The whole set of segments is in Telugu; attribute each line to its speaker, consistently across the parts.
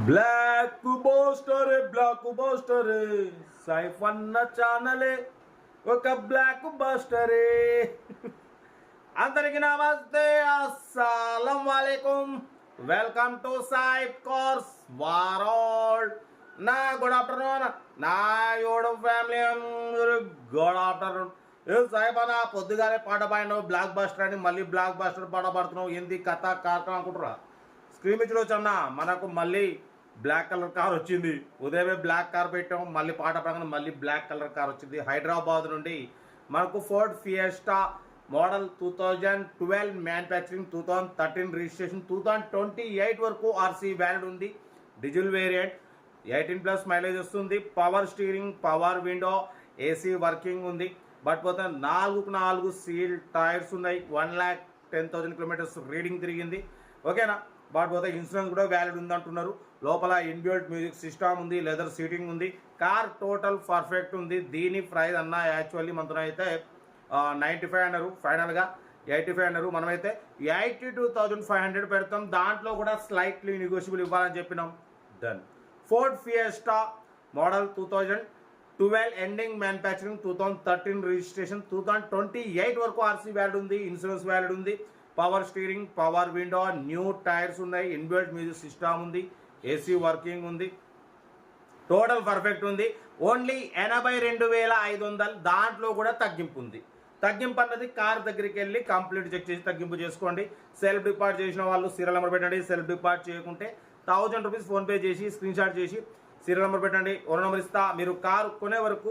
Speaker 1: బ్లాక్ బోస్టర్ బ్లాక్ బోస్టర్ సైఫన్న ఛానలే ఒక బ్లాక్ బస్టరే అందరికి నమస్తే అస్సలం వాలేకుం welcome to Saib cars world నా గుడ్ ఆఫ్టర్నూన్ నా యోడు ఫ్యామిలీ గుడ్ ఆఫ్టర్నూన్. ఏ సాయిబ్ అన్న పొద్దుగానే పాట పాడినావు బ్లాక్ బస్టర్ అని మళ్ళీ బ్లాక్ బస్టర్ పాట పాడుతున్నావు ఏంది కథ కార్యక్రమం అనుకుంటురా స్క్రీన్ మీద వచ్చన్న మనకు మళ్ళీ బ్లాక్ కలర్ కార్ వచ్చింది. ఉదయమే బ్లాక్ కార్ పెట్టాం. మళ్ళీ పాట ప్రకారం మళ్ళీ బ్లాక్ కలర్ కార్ వచ్చింది. హైదరాబాద్ నుండి మనకు Ford Fiesta model two thousand twelve manufacturing two thousand thirteen registration two thousand twenty eight వరకు ఆర్సీ వ్యాలిడ్ ఉంది. Diesel variant eighteen plus mileage వస్తుంది. Power steering power window AC working ఉంది. బట్ పోతే నాలుగు నాలుగు సీల్ టైర్స్ ఉన్నాయి. One lakh ten thousand kilometres reading తిరిగింది. ఓకేనా? బట్ పోతే ఇన్సూరెన్స్ కూడా వ్యాలిడ్ ఉంది అంటున్నారు లోపల ఇన్బిల్ట్ మ్యూజిక్ సిస్టమ్ ఉంది లెదర్ సీటింగ్ ఉంది. కార్ టోటల్ పర్ఫెక్ట్ ఉంది. దీని ప్రైస్ అన్న యాక్చువల్లీ మనతో అయితే నైంటీ ఫైవ్ అన్నారు. ఫైనల్గా ఎయిటీ ఫైవ్ అన్నారు. మనమైతే eighty two thousand five hundred పెడతాం. దాంట్లో కూడా స్లైట్లీ నెగోషియబుల్ ఇవ్వాలని చెప్పినాం. Done Ford Fiesta model two thousand twelve ending manufacturing two thousand thirteen registration two thousand twenty eight వరకు ఆర్సీ వ్యాలిడ్ ఉంది ఇన్సూరెన్స్ వ్యాలిడ్ ఉంది. Power steering power window new tyres ఉన్నాయి ఇన్బిల్ట్ మ్యూజిక్ సిస్టమ్ ఉంది ఏసీ వర్కింగ్ ఉంది టోటల్ పర్ఫెక్ట్ ఉంది ఓన్లీ ఎనభై రెండు వేల ఐదు వందలు దాంట్లో కూడా తగ్గింపు ఉంది. తగ్గింపు అన్నది కార్ దగ్గరికి వెళ్ళి కంప్లీట్ చెక్ చేసి తగ్గింపు చేసుకోండి. సెల్ఫ్ డిపార్ట్ చేసిన వాళ్ళు సీరియల్ నెంబర్ పెట్టండి సెల్ఫ్ డిపార్ట్ చేయకుంటే థౌజండ్ రూపీస్ ఫోన్పే చేసి స్క్రీన్ షాట్ చేసి సీరియల్ నెంబర్ పెట్టండి ఓన్ నెంబర్ ఇస్తా మీరు కారు కొనే వరకు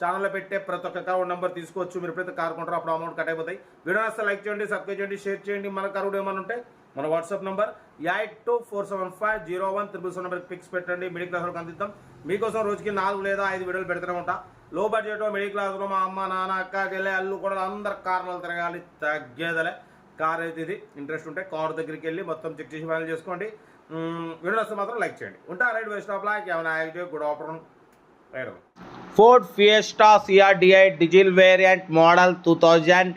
Speaker 1: ఛానల్లో పెట్టే ప్రతి ఒక్క అకౌంట్ నెంబర్ తీసుకోవచ్చు. మీరు ఎప్పుడైతే కార్ కొంటారో అప్పుడు అమౌంట్ కట్ అయిపోతాయి. వీడియో వస్తే లైక్ చేయండి సబ్స్క్రైబ్ చేయండి షేర్ చేయండి. మన కరువుడు ఏమైనా ఉంటే మన WhatsApp number eight two four seven five zero one triple seven number pics పెట్టండి. మిడిల్ క్లాస్ వరకు అందిద్దాం. మీకోసం రోజుకి నాలుగు లేదా ఐదు వీడియోలు పెడుతూనే ఉంటా. లో బడ్జెట్ మిడిల్ క్లాస్లో మా అమ్మ నాన్న అక్క చెల్లె అల్లు కూడా అందరు కార్లు తిరగాలి. తగ్గేదలే. కార్ అయితే ఇది. ఇంట్రెస్ట్ ఉంటే కార్ దగ్గరికి వెళ్ళి మొత్తం చెక్ చేసి ఫైనల్ చేసుకోండి. వీడియో వస్తే మాత్రం లైక్ చేయండి. ఉంటా రైట్ వెస్ట్ ఆఫ్ లాక్ ఏమైనా active good afternoon right Ford Fiesta CRDi diesel variant model two thousand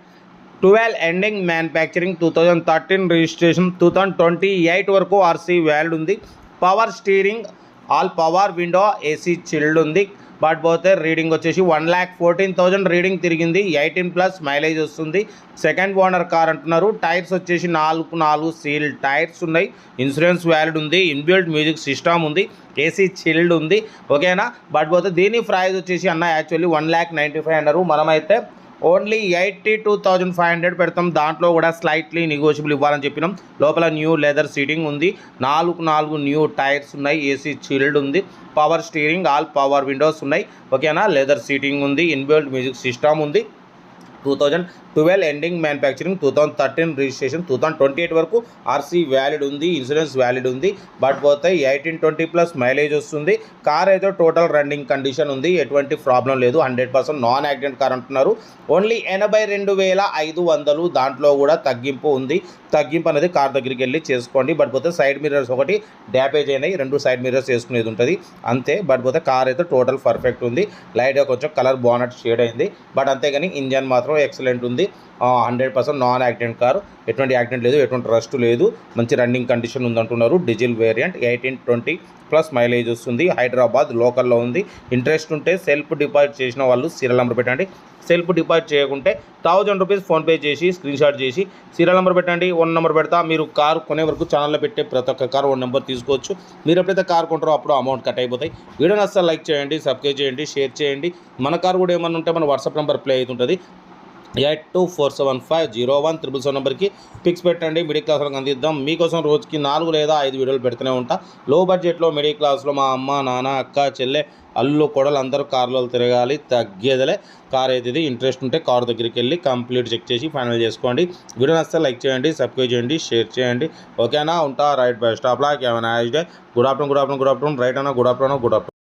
Speaker 1: twelve ending manufacturing two thousand thirteen registration two thousand twenty eight వరకు ఆర్సీ వ్యాల్డ్ ఉంది. Power steering all power window AC chilled ఉంది. బట్ పోతే రీడింగ్ వచ్చేసి one lakh fourteen thousand reading తిరిగింది. ఎయిటీన్ ప్లస్ మైలేజ్ వస్తుంది. సెకండ్ ఓనర్ కార్ అంటున్నారు. టైర్స్ వచ్చేసి నాలుగు నాలుగు సీల్ టైర్స్ ఉన్నాయి. ఇన్సూరెన్స్ వ్యాలిడ్ ఉంది. ఇన్బిల్ట్ మ్యూజిక్ సిస్టమ్ ఉంది. ఏసీ చిల్డ్ ఉంది. ఓకేనా? బట్ పోతే దీని ప్రైజ్ వచ్చేసి అన్న actually one lakh ninety five అన్నారు. మనమైతే only eighty two thousand five hundred పెడతాం. దాంట్లో కూడా స్లైట్లీ నెగోషియబుల్ ఇవ్వాలని చెప్పినాం. లోపల న్యూ లెదర్ సీటింగ్ ఉంది. నాలుగు నాలుగు న్యూ టైర్స్ ఉన్నాయి. ఏసీ చిల్డ్ ఉంది. Power steering all power windows ఉన్నాయి. ఓకేనా లెదర్ సీటింగ్ ఉంది. ఇన్బిల్ట్ మ్యూజిక్ సిస్టమ్ ఉంది. Two thousand twelve ending manufacturing two thousand thirteen registration two thousand twenty eight వరకు ఆర్సీ వ్యాలిడ్ ఉంది ఇన్సూరెన్స్ వ్యాలిడ్ ఉంది బట్ పోతే ఎయిటీన్ ట్వంటీ ప్లస్ మైలేజ్ వస్తుంది. కార్ అయితే టోటల్ రన్నింగ్ కండిషన్ ఉంది ఎటువంటి ప్రాబ్లం లేదు hundred percent non accident car అంటున్నారు. ఓన్లీ ఎనభై రెండు వేల ఐదు వందలు దాంట్లో కూడా తగ్గింపు ఉంది. తగ్గింపు అనేది కార్ దగ్గరికి వెళ్ళి చేసుకోండి బట్ పోతే సైడ్ మిర్రర్స్ ఒకటి డ్యామేజ్ అయినాయి రెండు సైడ్ మిర్రర్స్ వేసుకునేది ఉంటుంది. అంతే బట్ పోతే కార్ అయితే టోటల్ పర్ఫెక్ట్ ఉంది. లైట్గా కొంచెం కలర్ బాగున్నట్టు షేడ్ అయింది బట్ అంతేగాని ఇంజన్ మాత్రం ఎక్సలెంట్ ఉంది. Hundred percent non accident car. ఎటువంటి యాక్సిడెంట్ లేదు ఎటువంటి రస్ట్ లేదు. మంచి రన్నింగ్ కండిషన్ ఉందంటున్నారు. Diesel variant eighteen twenty plus mileage వస్తుంది. హైదరాబాద్ లోకల్లో ఉంది. ఇంట్రెస్ట్ ఉంటే సెల్ఫ్ డిపాజిట్ చేసిన వాళ్ళు సీరియల్ నెంబర్ పెట్టండి. సెల్ఫ్ డిపాజిట్ చేయకుంటే థౌజండ్ రూపీస్ ఫోన్పే చేసి స్క్రీన్ షాట్ చేసి సీరియల్ నెంబర్ పెట్టండి. వన్ నెంబర్ పెడతా. మీరు కారు కొనే వరకు ఛానల్లో పెట్టే ప్రతి ఒక్క కారు వన్ నెంబర్ తీసుకోవచ్చు. మీరు ఎప్పుడైతే కార్ కొంటారో అప్పుడు అమౌంట్ కట్ అయిపోతాయి. వీడియోని అసలు లైక్ చేయండి సబ్స్క్రైబ్ చేయండి షేర్ చేయండి. మన కార్ కూడా ఏమన్నా ఉంటే మన వాట్సాప్ నెంబర్ ప్లే అవుతుంటుంది. Eight two four seven five zero one triple seven నెంబర్కి పిక్స్ పెట్టండి. మిడిల్ క్లాస్ వాళ్ళకి అందిద్దాం. మీకోసం రోజుకి నాలుగు లేదా ఐదు వీడియోలు పెడుతూనే ఉంటా. లో బడ్జెట్లో మిడిల్ క్లాస్లో మా అమ్మ నాన్న అక్క చెల్లె అల్లు కొడలు అందరూ కార్లో తిరగాలి. తగ్గేదలే కార్ అయితే ఇంట్రెస్ట్ ఉంటే కార్ దగ్గరికి వెళ్ళి కంప్లీట్ చెక్ చేసి ఫైనల్ చేసుకోండి. వీడియో నచ్చితే లైక్ చేయండి సబ్స్క్రైబ్ చేయండి షేర్ చేయండి. ఓకేనా? ఉంటా? Right bye best of luck ఏమైనా good afternoon good afternoon good afternoon. Right అన్న గుడ్ ఆఫ్టర్నూన్ గుడ్ ఆఫ్టర్నూన్.